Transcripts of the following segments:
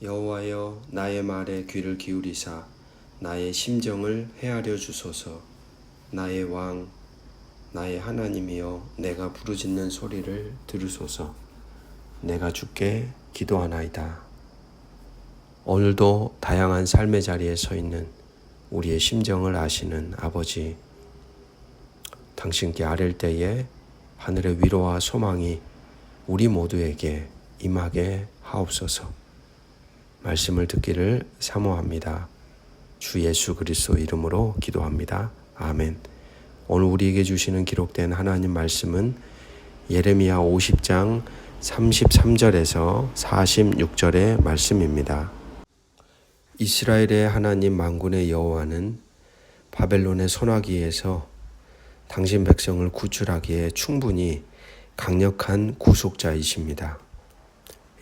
여호와여 나의 말에 귀를 기울이사. 나의 심정을 헤아려 주소서. 나의 왕 나의 하나님이여 내가 부르짖는 소리를 들으소서. 내가 주께 기도하나이다. 오늘도 다양한 삶의 자리에 서 있는 우리의 심정을 아시는 아버지 당신께 아랠 때에 하늘의 위로와 소망이 우리 모두에게 임하게 하옵소서. 말씀을 듣기를 사모합니다. 주 예수 그리스도 이름으로 기도합니다. 아멘. 오늘 우리에게 주시는 기록된 하나님 말씀은 예레미야 50장 33절에서 46절의 말씀입니다. 이스라엘의 하나님 만군의 여호와는 바벨론의 소나기에서 당신 백성을 구출하기에 충분히 강력한 구속자이십니다.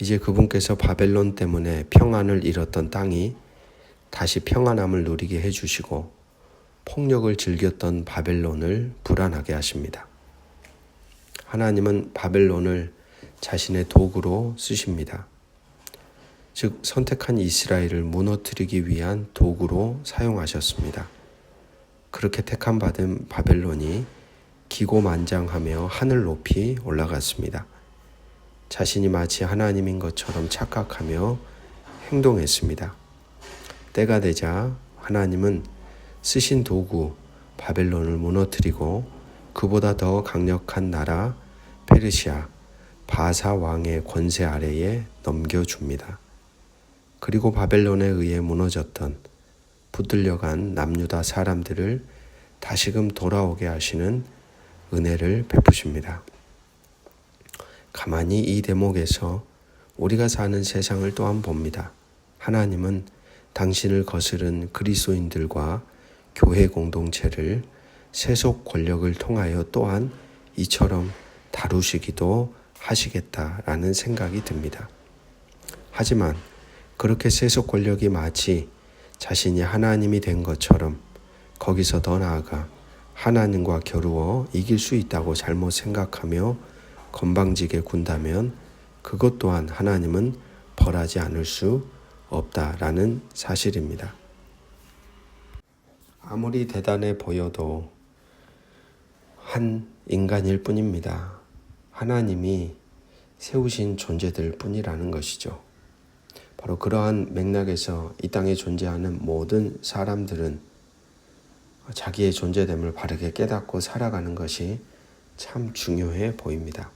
이제 그분께서 바벨론 때문에 평안을 잃었던 땅이 다시 평안함을 누리게 해주시고 폭력을 즐겼던 바벨론을 불안하게 하십니다. 하나님은 바벨론을 자신의 도구로 쓰십니다. 즉, 선택한 이스라엘을 무너뜨리기 위한 도구로 사용하셨습니다. 그렇게 택함 받은 바벨론이 기고만장하며 하늘 높이 올라갔습니다. 자신이 마치 하나님인 것처럼 착각하며 행동했습니다. 때가 되자 하나님은 쓰신 도구 바벨론을 무너뜨리고 그보다 더 강력한 나라 페르시아 바사 왕의 권세 아래에 넘겨줍니다. 그리고 바벨론에 의해 무너졌던 붙들려간 남유다 사람들을 다시금 돌아오게 하시는 은혜를 베푸십니다. 가만히 이 대목에서 우리가 사는 세상을 또한 봅니다. 하나님은 당신을 거스른 그리스도인들과 교회 공동체를 세속 권력을 통하여 또한 이처럼 다루시기도 하시겠다라는 생각이 듭니다. 하지만 그렇게 세속 권력이 마치 자신이 하나님이 된 것처럼 거기서 더 나아가 하나님과 겨루어 이길 수 있다고 잘못 생각하며 건방지게 군다면 그것 또한 하나님은 벌하지 않을 수 없다라는 사실입니다. 아무리 대단해 보여도 한 인간일 뿐입니다. 하나님이 세우신 존재들 뿐이라는 것이죠. 바로 그러한 맥락에서 이 땅에 존재하는 모든 사람들은 자기의 존재됨을 바르게 깨닫고 살아가는 것이 참 중요해 보입니다.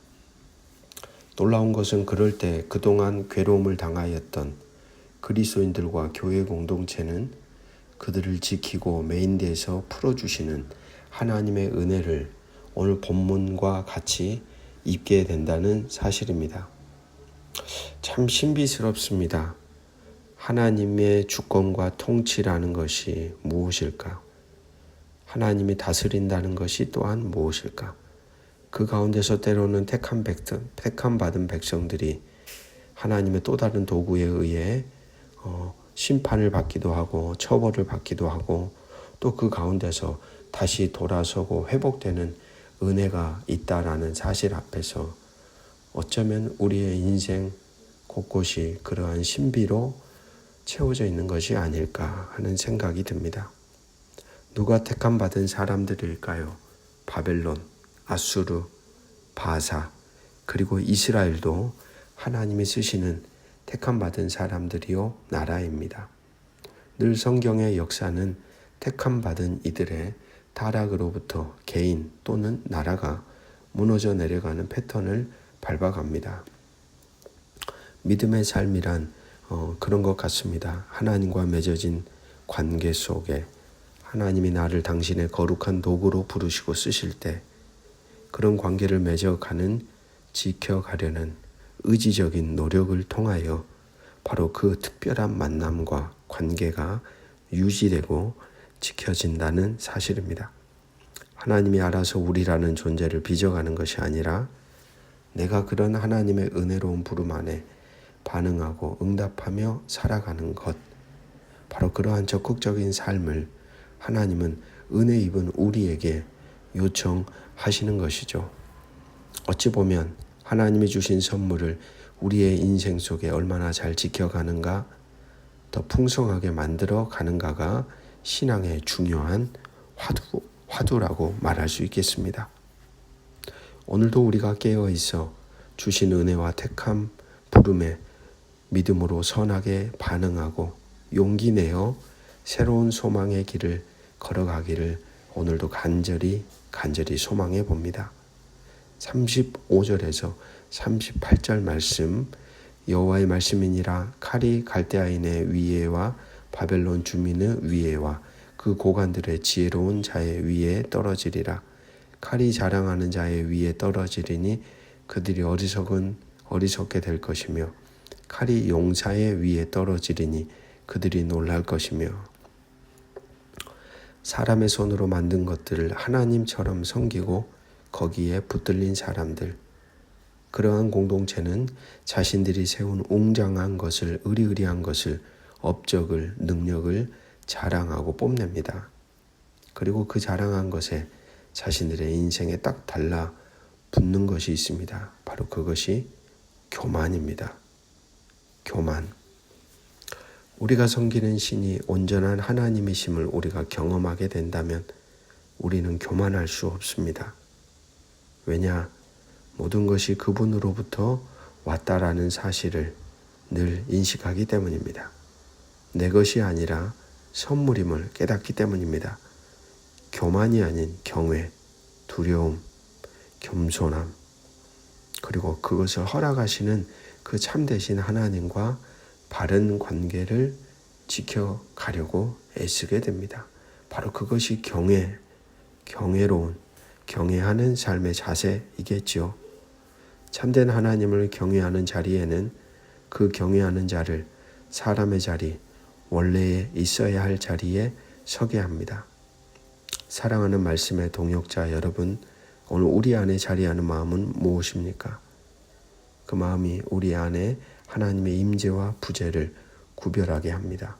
놀라운 것은 그럴 때 그동안 괴로움을 당하였던 그리스도인들과 교회 공동체는 그들을 지키고 메인데에서 풀어주시는 하나님의 은혜를 오늘 본문과 같이 입게 된다는 사실입니다. 참 신비스럽습니다. 하나님의 주권과 통치라는 것이 무엇일까? 하나님이 다스린다는 것이 또한 무엇일까? 그 가운데서 때로는 택한 백성, 택한 받은 백성들이 하나님의 또 다른 도구에 의해 어, 심판을 받기도 하고 처벌을 받기도 하고 또 그 가운데서 다시 돌아서고 회복되는 은혜가 있다라는 사실 앞에서 어쩌면 우리의 인생 곳곳이 그러한 신비로 채워져 있는 것이 아닐까 하는 생각이 듭니다. 누가 택함 받은 사람들일까요? 바벨론, 아수르, 바사, 그리고 이스라엘도 하나님이 쓰시는 택함 받은 사람들이요 나라입니다. 늘 성경의 역사는 택함 받은 이들의 타락으로부터 개인 또는 나라가 무너져 내려가는 패턴을 밟아갑니다. 믿음의 삶이란 어, 그런 것 같습니다. 하나님과 맺어진 관계 속에 하나님이 나를 당신의 거룩한 도구로 부르시고 쓰실 때 그런 관계를 맺어가는 지켜가려는 의지적인 노력을 통하여 바로 그 특별한 만남과 관계가 유지되고 지켜진다는 사실입니다. 하나님이 알아서 우리라는 존재를 빚어가는 것이 아니라 내가 그런 하나님의 은혜로운 부름 안에 반응하고 응답하며 살아가는 것. 바로 그러한 적극적인 삶을 하나님은 은혜 입은 우리에게 요청하시는 것이죠. 어찌 보면 하나님이 주신 선물을 우리의 인생 속에 얼마나 잘 지켜가는가, 더 풍성하게 만들어 가는가가 신앙의 중요한 화두, 화두라고 말할 수 있겠습니다. 오늘도 우리가 깨어 있어 주신 은혜와 택함, 부름에 믿음으로 선하게 반응하고 용기 내어 새로운 소망의 길을 걸어가기를 오늘도 간절히 간절히 소망해 봅니다. 35절에서 38절 말씀. 여호와의 말씀이니라. 칼이 갈대아인의 위에와 바벨론 주민의 위에와 그 고관들의 지혜로운 자의 위에 떨어지리라. 칼이 자랑하는 자의 위에 떨어지리니 그들이 어리석은 어리석게 될 것이며 칼이 용사의 위에 떨어지리니 그들이 놀랄 것이며 사람의 손으로 만든 것들을 하나님처럼 섬기고 거기에 붙들린 사람들 그러한 공동체는 자신들이 세운 웅장한 것을 의리의리한 것을 업적을 능력을 자랑하고 뽐냅니다. 그리고 그 자랑한 것에 자신들의 인생에 딱 달라 붙는 것이 있습니다. 바로 그것이 교만입니다. 교만. 우리가 섬기는 신이 온전한 하나님이심을 우리가 경험하게 된다면 우리는 교만할 수 없습니다. 왜냐? 모든 것이 그분으로부터 왔다라는 사실을 늘 인식하기 때문입니다. 내 것이 아니라 선물임을 깨닫기 때문입니다. 교만이 아닌 경외, 두려움, 겸손함, 그리고 그것을 허락하시는 그 참되신 하나님과 바른 관계를 지켜가려고 애쓰게 됩니다. 바로 그것이 경외, 경외로운, 경외하는 삶의 자세이겠지요. 참된 하나님을 경외하는 자리에는 그 경외하는 자를 사람의 자리, 원래에 있어야 할 자리에 서게 합니다. 사랑하는 말씀의 동역자 여러분, 오늘 우리 안에 자리하는 마음은 무엇입니까? 그 마음이 우리 안에 하나님의 임재와 부재를 구별하게 합니다.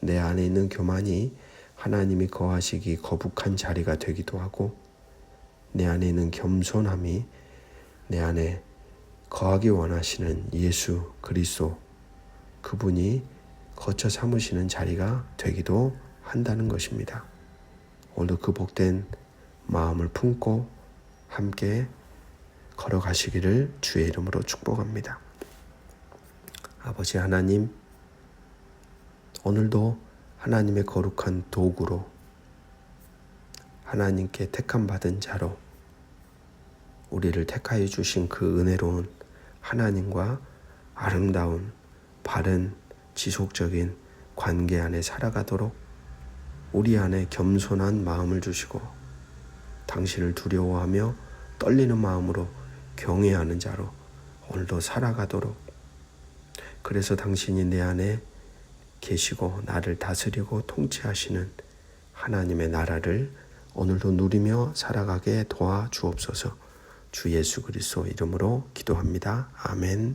내 안에 있는 교만이 하나님이 거하시기 거북한 자리가 되기도 하고 내 안에 있는 겸손함이 내 안에 거하기 원하시는 예수 그리스도 그분이 거처 삼으시는 자리가 되기도 한다는 것입니다. 오늘도 그 복된 마음을 품고 함께 걸어가시기를 주의 이름으로 축복합니다. 아버지 하나님, 오늘도 하나님의 거룩한 도구로 하나님께 택함 받은 자로 우리를 택하여 주신 그 은혜로운 하나님과 아름다운 바른 지속적인 관계 안에 살아가도록 우리 안에 겸손한 마음을 주시고 당신을 두려워하며 떨리는 마음으로 경외하는 자로 오늘도 살아가도록 그래서 당신이 내 안에 계시고 나를 다스리고 통치하시는 하나님의 나라를 오늘도 누리며 살아가게 도와 주옵소서 주 예수 그리스도 이름으로 기도합니다. 아멘.